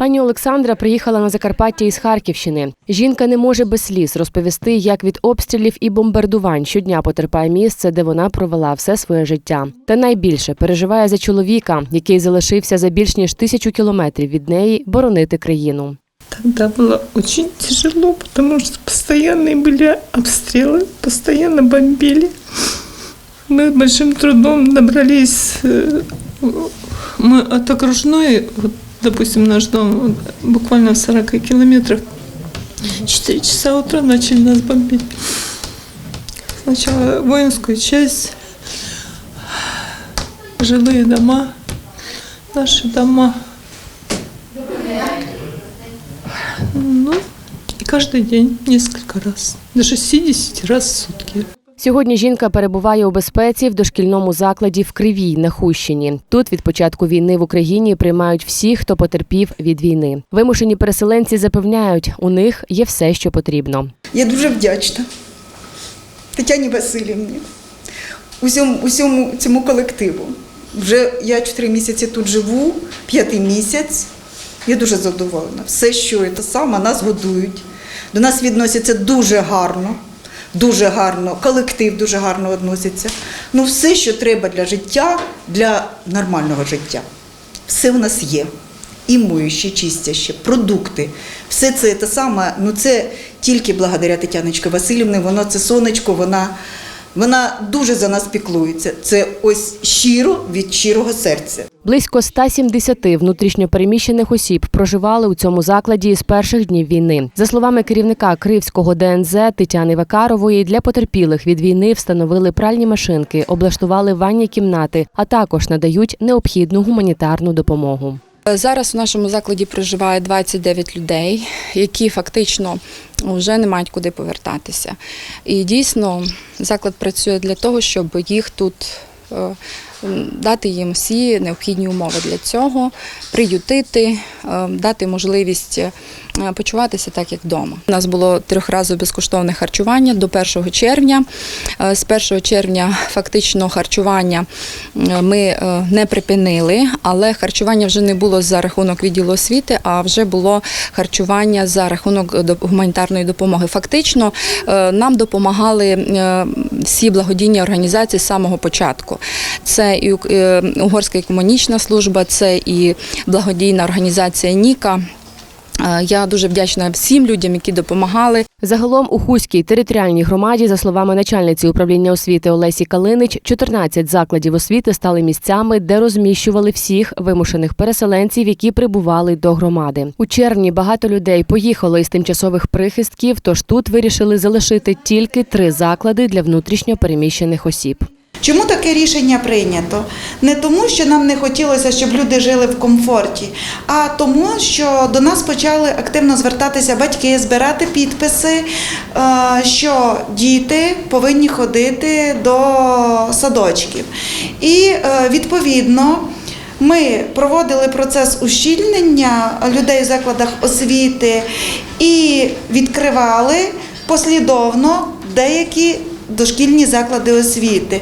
Пані Олександра приїхала на Закарпаття із Харківщини. Жінка не може без сліз розповісти, як від обстрілів і бомбардувань щодня потерпає місце, де вона провела все своє життя. Та найбільше переживає за чоловіка, який залишився за більш ніж тисячу кілометрів від неї боронити країну. Тогда было очень тяжело, потому что постоянные были обстрелы, постоянно бомбили. Мы большим трудом добрались, э, мы от окружной, вот, допустим, наш дом буквально в 40 километрах, 4 часа утра начали нас бомбить. Сначала воинскую часть, жилые дома, наши дома. Ну, и каждый день, несколько раз. До 60 раз в сутки. Сьогодні жінка перебуває у безпеці в дошкільному закладі в Кривій на Хущині. Тут від початку війни в Україні приймають всіх, хто потерпів від війни. Вимушені переселенці запевняють, у них є все, що потрібно. Я дуже вдячна Тетяні Васильівні, усьому, усьому цьому колективу. Вже я чотири місяці тут живу, п'ятий місяць. Я дуже задоволена. Все, що це саме, нас годують. До нас відносяться дуже гарно, дуже гарно, колектив дуже гарно відноситься. Ну, все, що треба для життя, для нормального життя. Все у нас є. І моющі, чистяще, продукти. Все це те саме, ну це тільки благодаря Тетяночці Васильівні, воно це сонечко, вона, вона дуже за нас піклується. Це ось щиро від щирого серця. Близько 170 внутрішньопереміщених осіб проживали у цьому закладі з перших днів війни. За словами керівника Кривського ДНЗ Тетяни Вакарової, для потерпілих від війни встановили пральні машинки, облаштували ванні кімнати, а також надають необхідну гуманітарну допомогу. Зараз у нашому закладі проживає 29 людей, які фактично вже не мають куди повертатися. І дійсно заклад працює для того, щоб їх тут е, дати їм всі необхідні умови для цього, приютити, е, дати можливість почуватися так, як вдома. У нас було трьохразове безкоштовне харчування до 1 червня. Е, З 1 червня фактично харчування е, ми е, не припинили, але харчування вже не було за рахунок відділу освіти, а вже було харчування за рахунок гуманітарної допомоги. Фактично е, нам допомагали е, всі благодійні організації з самого початку. Це і е, Угорська економічна служба, це і благодійна організація Ніка. Е, Я дуже вдячна всім людям, які допомагали. Загалом у Хуській територіальній громаді, за словами начальниці управління освіти Олесі Калинич, 14 закладів освіти стали місцями, де розміщували всіх вимушених переселенців, які прибували до громади. У червні багато людей поїхало із тимчасових прихистків, тож тут вирішили залишити тільки три заклади для внутрішньо переміщених осіб. Чому таке рішення прийнято? Не тому, що нам не хотілося, щоб люди жили в комфорті, а тому, що до нас почали активно звертатися батьки, збирати підписи, е, що діти повинні ходити до садочків. І е, відповідно. Ми проводили процес ущільнення людей в закладах освіти і відкривали послідовно деякі дошкільні заклади освіти.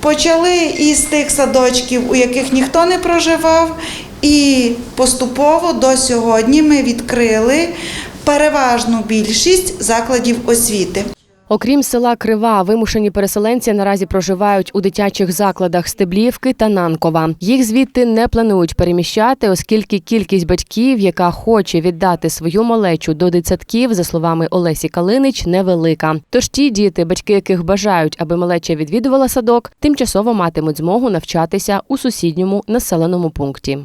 Почали із тих садочків, у яких ніхто не проживав, і поступово до сьогодні ми відкрили переважну більшість закладів освіти. Окрім села Крива, вимушені переселенці наразі проживають у дитячих закладах Стеблівки та Нанкова. Їх звідти не планують переміщати, оскільки кількість батьків, яка хоче віддати свою малечу до дитсадків, за словами Олесі Калинич, невелика. Тож ті діти, батьки яких бажають, аби малеча відвідувала садок, тимчасово матимуть змогу навчатися у сусідньому населеному пункті.